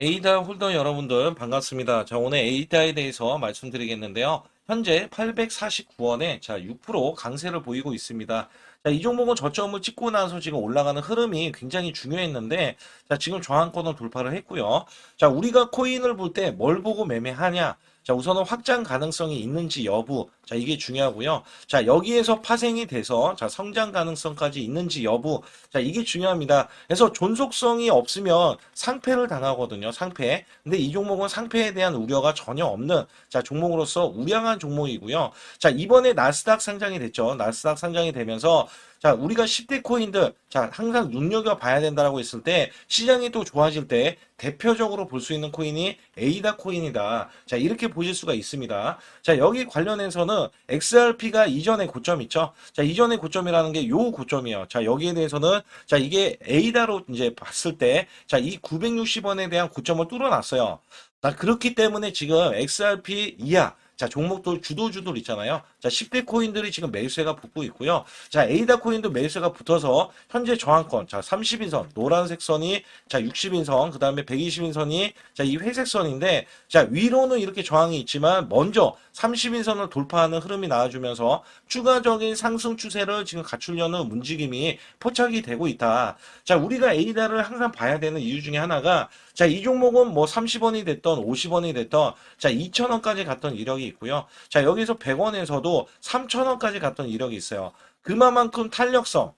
에이다 홀더 여러분들 반갑습니다. 자, 오늘 에이다에 대해서 말씀드리겠는데요. 현재 849원에 자, 6% 강세를 보이고 있습니다. 자, 이 종목은 저점을 찍고 나서 지금 올라가는 흐름이 굉장히 중요했는데 자, 지금 저항권을 돌파를 했고요. 자, 우리가 코인을 볼 때 뭘 보고 매매하냐? 자, 우선은 확장 가능성이 있는지 여부. 자, 이게 중요하고요. 자, 여기에서 파생이 돼서 자, 성장 가능성까지 있는지 여부. 자, 이게 중요합니다. 그래서 존속성이 없으면 상패를 당하거든요. 상패. 근데 이 종목은 상패에 대한 우려가 전혀 없는 자, 종목으로서 우량한 종목이고요. 자, 이번에 나스닥 상장이 됐죠. 나스닥 상장이 되면서 자, 우리가 10대 코인들, 자, 항상 눈여겨봐야 된다라고 했을 때, 시장이 또 좋아질 때, 대표적으로 볼 수 있는 코인이 에이다 코인이다. 자, 이렇게 보실 수가 있습니다. 자, 여기 관련해서는 XRP가 이전의 고점 있죠? 자, 이전의 고점이라는 게 요 고점이에요. 자, 여기에 대해서는, 자, 이게 에이다로 이제 봤을 때, 자, 이 960원에 대한 고점을 뚫어놨어요. 자, 그렇기 때문에 지금 XRP 이하, 자, 종목들 주도주들 있잖아요. 자, 10대 코인들이 지금 매수세가 붙고 있고요. 자, 에이다 코인도 매수세가 붙어서 현재 저항권, 자, 30인선, 노란색 선이, 자, 60인선, 그 다음에 120인선이, 자, 이 회색 선인데, 자, 위로는 이렇게 저항이 있지만, 먼저 30인선을 돌파하는 흐름이 나와주면서, 추가적인 상승 추세를 지금 갖추려는 움직임이 포착이 되고 있다. 자, 우리가 에이다를 항상 봐야 되는 이유 중에 하나가, 자, 이 종목은 뭐 30원이 됐던 50원이 됐던 자, 2,000원까지 갔던 이력이 있고요. 자, 여기서 100원에서도 3,000원까지 갔던 이력이 있어요. 그만큼 탄력성.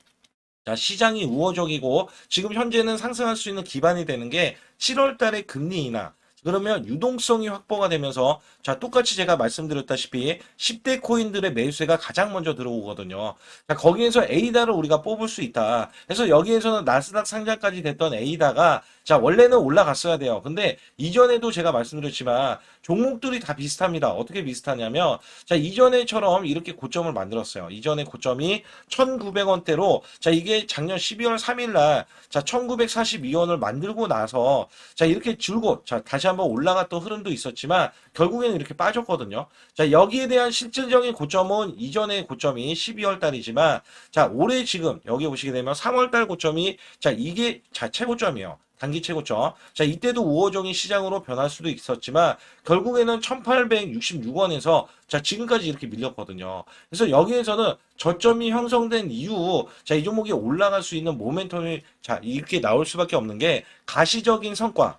자, 시장이 우호적이고 지금 현재는 상승할 수 있는 기반이 되는 게 7월 달에 금리 인하. 그러면 유동성이 확보가 되면서 자 똑같이 제가 말씀드렸다시피 10대 코인들의 매수세가 가장 먼저 들어오거든요. 자 거기에서 에이다를 우리가 뽑을 수 있다. 그래서 여기에서는 나스닥 상장까지 됐던 에이다가 자 원래는 올라갔어야 돼요. 근데 이전에도 제가 말씀드렸지만 종목들이 다 비슷합니다. 어떻게 비슷하냐면 자 이전에처럼 이렇게 고점을 만들었어요. 이전에 고점이 1,900원대로 자 이게 작년 12월 3일 날 자 1,942원을 만들고 나서 자 이렇게 줄곧 자 다시 한번 올라갔던 흐름도 있었지만 결국에는 이렇게 빠졌거든요. 자 여기에 대한 실질적인 고점은 이전의 고점이 12월 달이지만 자 올해 지금 여기 보시게 되면 3월 달 고점이 자 이게 자 최고점이에요. 단기 최고점. 자, 이때도 우호적인 시장으로 변할 수도 있었지만 결국에는 1866원에서 자, 지금까지 이렇게 밀렸거든요. 그래서 여기에서는 저점이 형성된 이후 자, 이 종목이 올라갈 수 있는 모멘텀이 자, 이렇게 나올 수밖에 없는 게 가시적인 성과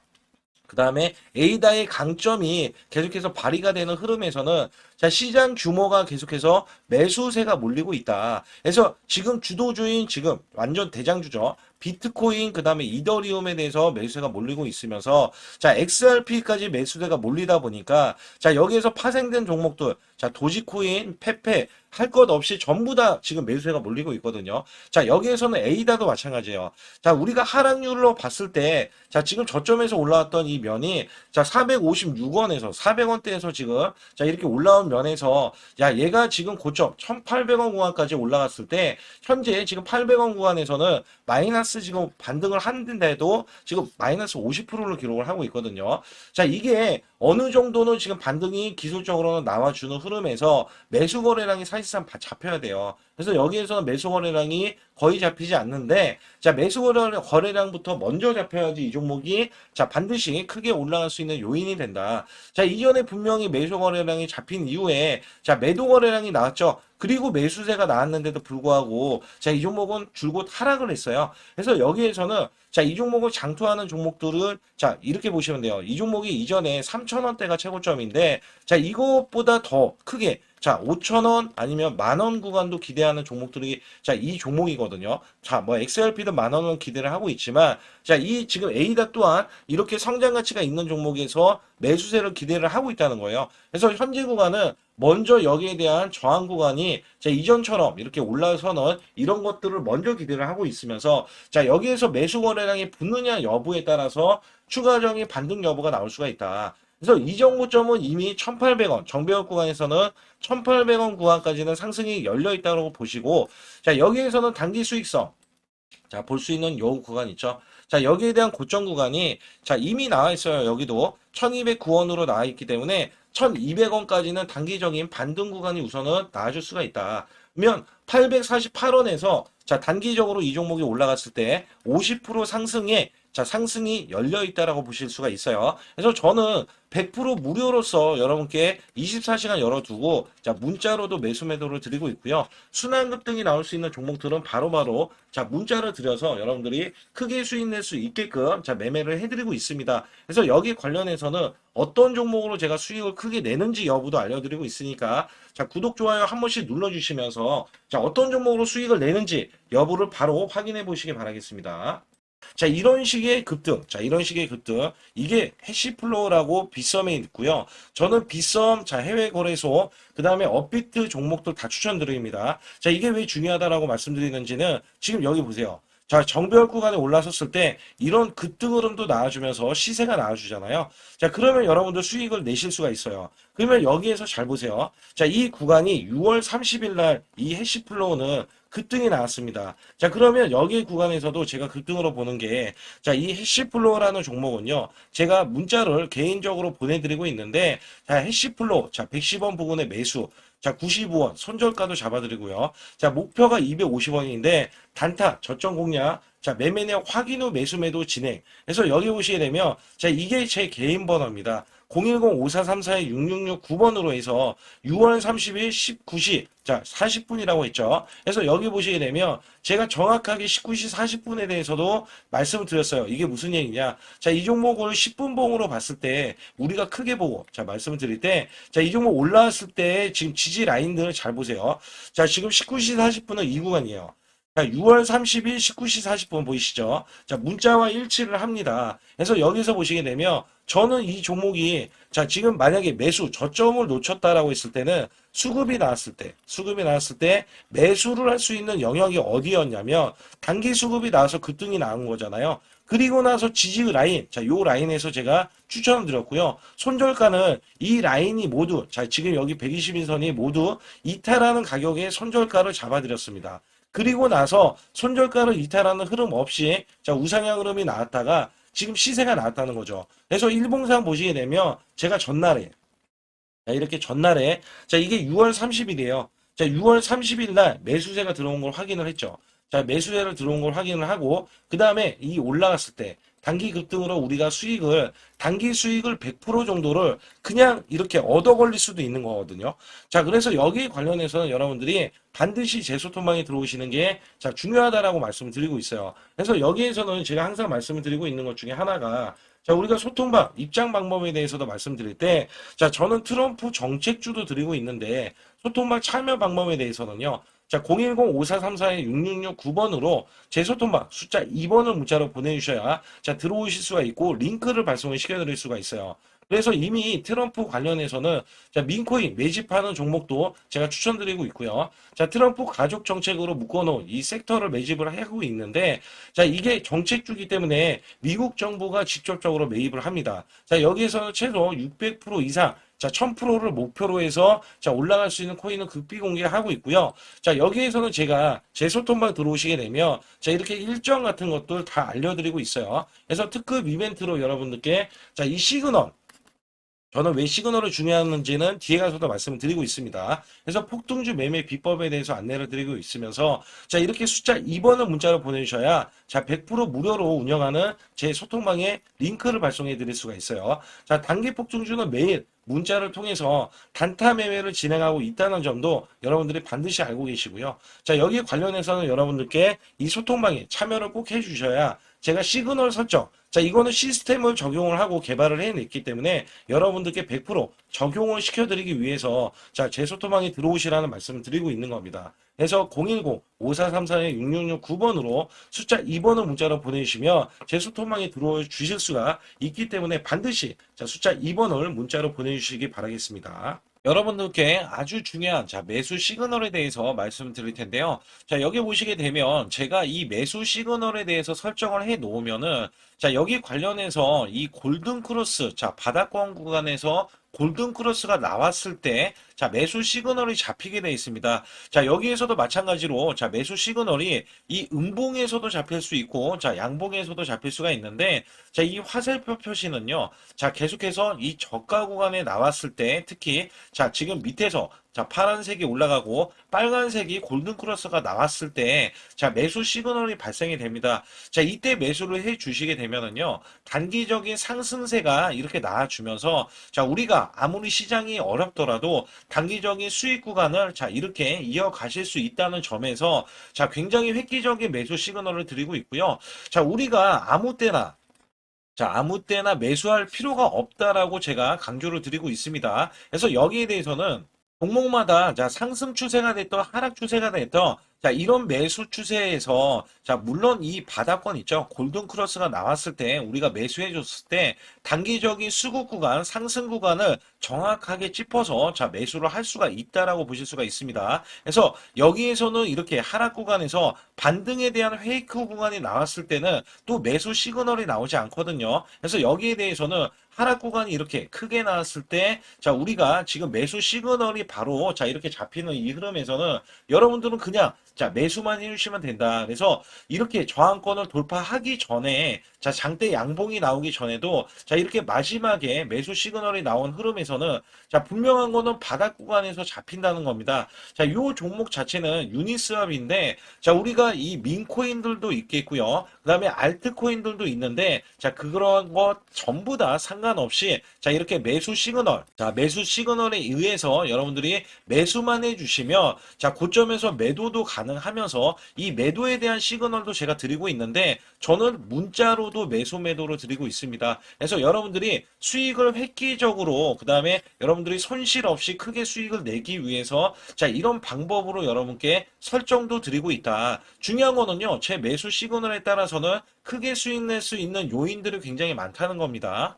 그 다음에 에이다의 강점이 계속해서 발휘가 되는 흐름에서는 자, 시장 규모가 계속해서 매수세가 몰리고 있다. 그래서 지금 주도주인 지금 완전 대장주죠. 비트코인 그다음에 이더리움에 대해서 매수세가 몰리고 있으면서 자 XRP까지 매수세가 몰리다 보니까 자 여기에서 파생된 종목들 자 도지코인, 페페 할 것 없이 전부 다 지금 매수세가 몰리고 있거든요. 자 여기에서는 에이다도 마찬가지예요. 자 우리가 하락률로 봤을 때 자 지금 저점에서 올라왔던 이 면이 자 456원에서 400원대에서 지금 자 이렇게 올라온 면에서 야 얘가 지금 고점 1,800원 구간까지 올라갔을 때 현재 지금 800원 구간에서는 마이너스 지금 반등을 하는데도 지금 마이너스 50%를 기록을 하고 있거든요. 자 이게 어느 정도는 지금 반등이 기술적으로는 나와주는 흐름에서 매수 거래량이 사실상 바- 잡혀야 돼요. 그래서 여기에서는 매수 거래량이 거의 잡히지 않는데 자 매수 거래- 거래량부터 먼저 잡혀야지 이 종목이 자 반드시 크게 올라갈 수 있는 요인이 된다. 자 이전에 분명히 매수 거래량이 잡힌 이후에 자 매도 거래량이 나왔죠. 그리고 매수세가 나왔는데도 불구하고 자 이 종목은 줄곧 하락을 했어요. 그래서 여기에서는 자 이 종목을 장투하는 종목들은 자 이렇게 보시면 돼요. 이 종목이 이전에 3,000원대가 최고점인데 자 이것보다 더 크게 자 5,000원 아니면 만원 구간도 기대하는 종목들이 자 이 종목이거든요. 자 뭐 XRP도 만 원은 기대를 하고 있지만 자 이 지금 에이다 또한 이렇게 성장 가치가 있는 종목에서 매수세를 기대를 하고 있다는 거예요. 그래서 현재 구간은 먼저 여기에 대한 저항 구간이 자 이전처럼 이렇게 올라서는 이런 것들을 먼저 기대를 하고 있으면서 자 여기에서 매수 거래량이 붙느냐 여부에 따라서 추가적인 반등 여부가 나올 수가 있다. 그래서 이 정도점은 이미 1,800원 정배역 구간에서는 1,800원 구간까지는 상승이 열려 있다고 보시고 자 여기에서는 단기 수익성 자 볼 수 있는 요 구간 있죠. 자 여기에 대한 고점 구간이 자 이미 나와 있어요. 여기도 1,209원으로 나와 있기 때문에 1,200원까지는 단기적인 반등 구간이 우선은 나와줄 수가 있다. 그러면 848원에서 자 단기적으로 이 종목이 올라갔을 때 50% 상승에 자, 상승이 열려 있다라고 보실 수가 있어요. 그래서 저는 100% 무료로서 여러분께 24시간 열어두고 자, 문자로도 매수 매도를 드리고 있고요. 순환급 등이 나올 수 있는 종목들은 바로바로 자, 문자를 드려서 여러분들이 크게 수익 낼 수 있게끔 자, 매매를 해드리고 있습니다. 그래서 여기 관련해서는 어떤 종목으로 제가 수익을 크게 내는지 여부도 알려드리고 있으니까 자, 구독, 좋아요 한 번씩 눌러주시면서 자, 어떤 종목으로 수익을 내는지 여부를 바로 확인해 보시기 바라겠습니다. 자, 이런 식의 급등. 자, 이런 식의 급등. 이게 해시플로우라고 빗썸에 있고요. 저는 빗썸, 자, 해외 거래소, 그 다음에 업비트 종목들 다 추천드립니다. 자, 이게 왜 중요하다라고 말씀드리는지는 지금 여기 보세요. 자, 정배열 구간에 올라섰을 때 이런 급등 흐름도 나와주면서 시세가 나와주잖아요. 자, 그러면 여러분들 수익을 내실 수가 있어요. 그러면 여기에서 잘 보세요. 자, 이 구간이 6월 30일 날 이 해시플로우는 급등이 나왔습니다. 자, 그러면 여기 구간에서도 제가 급등으로 보는 게, 자, 이 해시플로우라는 종목은요, 제가 문자를 개인적으로 보내드리고 있는데, 자, 해시플로우, 자, 110원 부근의 매수, 자, 95원, 손절가도 잡아드리고요. 자, 목표가 250원인데, 단타, 저점 공략, 자, 매매량 확인 후 매수 매도 진행. 그래서 여기 보시게 되면, 자, 이게 제 개인 번호입니다. 010-5434-6669번으로 해서 6월 30일 19시, 자, 40분이라고 했죠. 그래서 여기 보시게 되면 제가 정확하게 19시 40분에 대해서도 말씀을 드렸어요. 이게 무슨 얘기냐. 자, 이 종목을 10분 봉으로 봤을 때 우리가 크게 보고, 자, 말씀을 드릴 때, 자, 이 종목 올라왔을 때 지금 지지 라인들을 잘 보세요. 자, 지금 19시 40분은 이 구간이에요. 자, 6월 30일 19시 40분 보이시죠? 자, 문자와 일치를 합니다. 그래서 여기서 보시게 되면 저는 이 종목이 자, 지금 만약에 매수 저점을 놓쳤다라고 했을 때는 수급이 나왔을 때, 수급이 나왔을 때 매수를 할 수 있는 영역이 어디였냐면 단기 수급이 나와서 급등이 나온 거잖아요. 그리고 나서 지지 라인, 자, 요 라인에서 제가 추천을 드렸고요. 손절가는 이 라인이 모두, 자, 지금 여기 120인선이 모두 이탈하는 가격에 손절가를 잡아드렸습니다. 그리고 나서 손절가를 이탈하는 흐름 없이 자 우상향 흐름이 나왔다가 지금 시세가 나왔다는 거죠. 그래서 일봉상 보시게 되면 제가 전날에 자, 이렇게 전날에 자 이게 6월 30일이에요. 자 6월 30일 날 매수세가 들어온 걸 확인을 했죠. 자 매수세를 들어온 걸 확인을 하고 그 다음에 이 올라갔을 때 단기 급등으로 우리가 수익을 단기 수익을 100% 정도를 그냥 이렇게 얻어 걸릴 수도 있는 거거든요. 자, 그래서 여기 관련해서는 여러분들이 반드시 제 소통방에 들어오시는 게 자, 중요하다라고 말씀을 드리고 있어요. 그래서 여기에서는 제가 항상 말씀을 드리고 있는 것 중에 하나가 자, 우리가 소통방, 입장 방법에 대해서도 말씀드릴 때, 자, 저는 트럼프 정책주도 드리고 있는데, 소통방 참여 방법에 대해서는요, 자, 010-5434-6669번으로 제 소통방 숫자 2번을 문자로 보내주셔야 자, 들어오실 수가 있고 링크를 발송을 시켜드릴 수가 있어요. 그래서 이미 트럼프 관련해서는 자, 민코인 매집하는 종목도 제가 추천드리고 있고요. 자, 트럼프 가족 정책으로 묶어놓은 이 섹터를 매집을 하고 있는데 자, 이게 정책주기 때문에 미국 정부가 직접적으로 매입을 합니다. 자, 여기에서는 최소 600% 이상 자, 1000%를 목표로 해서 자, 올라갈 수 있는 코인은 극비 공개하고 있고요. 자, 여기에서는 제가 제 소통방 들어오시게 되면 자, 이렇게 일정 같은 것들 다 알려드리고 있어요. 그래서 특급 이벤트로 여러분들께 자, 이 시그널 저는 왜 시그널을 중요하는지는 뒤에 가서도 말씀을 드리고 있습니다. 그래서 폭등주 매매 비법에 대해서 안내를 드리고 있으면서 자 이렇게 숫자 2번을 문자로 보내주셔야 자 100% 무료로 운영하는 제 소통방에 링크를 발송해 드릴 수가 있어요. 자 단기 폭등주는 매일 문자를 통해서 단타 매매를 진행하고 있다는 점도 여러분들이 반드시 알고 계시고요. 자 여기 관련해서는 여러분들께 이 소통방에 참여를 꼭 해주셔야 제가 시그널 설정 자, 이거는 시스템을 적용을 하고 개발을 해냈기 때문에 여러분들께 100% 적용을 시켜드리기 위해서 자, 제 소통방에 들어오시라는 말씀을 드리고 있는 겁니다. 그래서 010-5434-6669번으로 숫자 2번을 문자로 보내주시면 제 소통방에 들어와 주실 수가 있기 때문에 반드시 자, 숫자 2번을 문자로 보내주시기 바라겠습니다. 여러분들께 아주 중요한 자 매수 시그널에 대해서 말씀을 드릴 텐데요. 자 여기 보시게 되면 제가 이 매수 시그널에 대해서 설정을 해 놓으면은 자 여기 관련해서 이 골든 크로스 자 바닥권 구간에서 골든 크로스가 나왔을 때 자, 매수 시그널이 잡히게 되어 있습니다. 자, 여기에서도 마찬가지로 자, 매수 시그널이 이 음봉에서도 잡힐 수 있고 자, 양봉에서도 잡힐 수가 있는데 자, 이 화살표 표시는요. 자, 계속해서 이 저가 구간에 나왔을 때 특히 자, 지금 밑에서 자, 파란색이 올라가고 빨간색이 골든 크로스가 나왔을 때 자, 매수 시그널이 발생이 됩니다. 자, 이때 매수를 해 주시게 되면은요. 단기적인 상승세가 이렇게 나와 주면서 자, 우리가 아무리 시장이 어렵더라도 단기적인 수익 구간을 자, 이렇게 이어가실 수 있다는 점에서 자, 굉장히 획기적인 매수 시그널을 드리고 있고요. 자, 우리가 아무 때나 자, 아무 때나 매수할 필요가 없다라고 제가 강조를 드리고 있습니다. 그래서 여기에 대해서는 종목마다 자, 상승 추세가 됐던 하락 추세가 됐던 자, 이런 매수 추세에서 자, 물론 이 바닥권 있죠. 골든 크로스가 나왔을 때 우리가 매수해 줬을 때 단기적인 수급 구간, 상승 구간을 정확하게 짚어서 자, 매수를 할 수가 있다라고 보실 수가 있습니다. 그래서 여기에서는 이렇게 하락 구간에서 반등에 대한 페이크 구간이 나왔을 때는 또 매수 시그널이 나오지 않거든요. 그래서 여기에 대해서는 하락 구간이 이렇게 크게 나왔을 때, 자, 우리가 지금 매수 시그널이 바로, 자, 이렇게 잡히는 이 흐름에서는 여러분들은 그냥, 자, 매수만 해주시면 된다. 그래서 이렇게 저항권을 돌파하기 전에, 자, 장대 양봉이 나오기 전에도, 자, 이렇게 마지막에 매수 시그널이 나온 흐름에서는, 자, 분명한 거는 바닥 구간에서 잡힌다는 겁니다. 자, 요 종목 자체는 유니스왑인데, 자, 우리가 이 민코인들도 있겠고요. 그 다음에 알트코인들도 있는데, 자, 그런 것 전부 다 상관 없이, 자, 이렇게 매수 시그널, 자, 매수 시그널에 의해서 여러분들이 매수만 해주시면, 자, 고점에서 매도도 가능하면서, 이 매도에 대한 시그널도 제가 드리고 있는데, 저는 문자로도 매수 매도를 드리고 있습니다. 그래서 여러분들이 수익을 획기적으로, 그 다음에 여러분들이 손실 없이 크게 수익을 내기 위해서, 자, 이런 방법으로 여러분께 설정도 드리고 있다. 중요한 거는요, 제 매수 시그널에 따라서는 크게 수익 낼 수 있는 요인들이 굉장히 많다는 겁니다.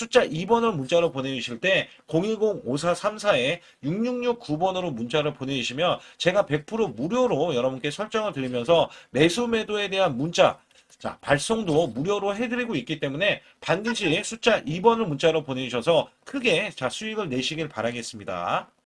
숫자 2번을 문자로 보내주실 때 010-5434에 6669번으로 문자를 보내주시면 제가 100% 무료로 여러분께 설정을 드리면서 매수 매도에 대한 문자 자, 발송도 무료로 해드리고 있기 때문에 반드시 숫자 2번을 문자로 보내주셔서 크게 자, 수익을 내시길 바라겠습니다.